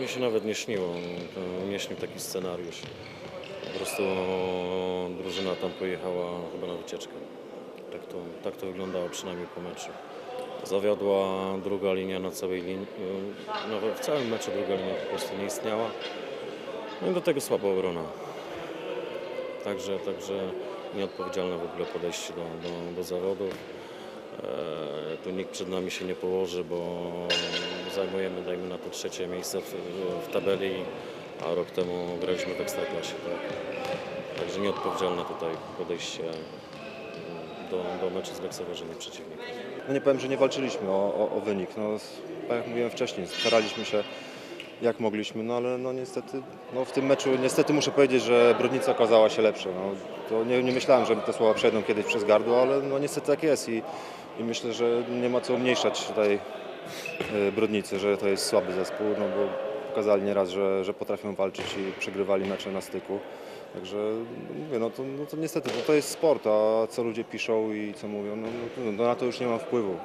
mi się nawet nie śniło, to nie śnił taki scenariusz. Po prostu drużyna tam pojechała chyba na wycieczkę. Tak to, tak to wyglądało przynajmniej po meczu. Zawiodła druga linia na całej linii, no w całym meczu druga linia po prostu nie istniała. No i do tego słaba obrona. Także, także nieodpowiedzialne w ogóle podejście do, do, do zawodów. E, tu nikt przed nami się nie położy, bo zajmujemy, dajmy na to trzecie miejsce w, w tabeli, a rok temu graliśmy w Ekstraklasie. Tak? Także nieodpowiedzialne tutaj podejście do, do meczu z lekceważeniem przeciwnika. No nie powiem, że nie walczyliśmy o, o, o wynik. No, tak jak mówiłem wcześniej, staraliśmy się jak mogliśmy, no ale no niestety no w tym meczu niestety muszę powiedzieć, że Brodnica okazała się lepsza. No, to nie, nie myślałem, że te słowa przejdą kiedyś przez gardło, ale no niestety tak jest i, i myślę, że nie ma co umniejszać tutaj Brodnicy, że to jest słaby zespół, no bo pokazali nieraz, że, że potrafią walczyć i przegrywali mecze na styku. Także no mówię, no to, no to niestety no to jest sport, a co ludzie piszą i co mówią, no, no, no na to już nie mam wpływu.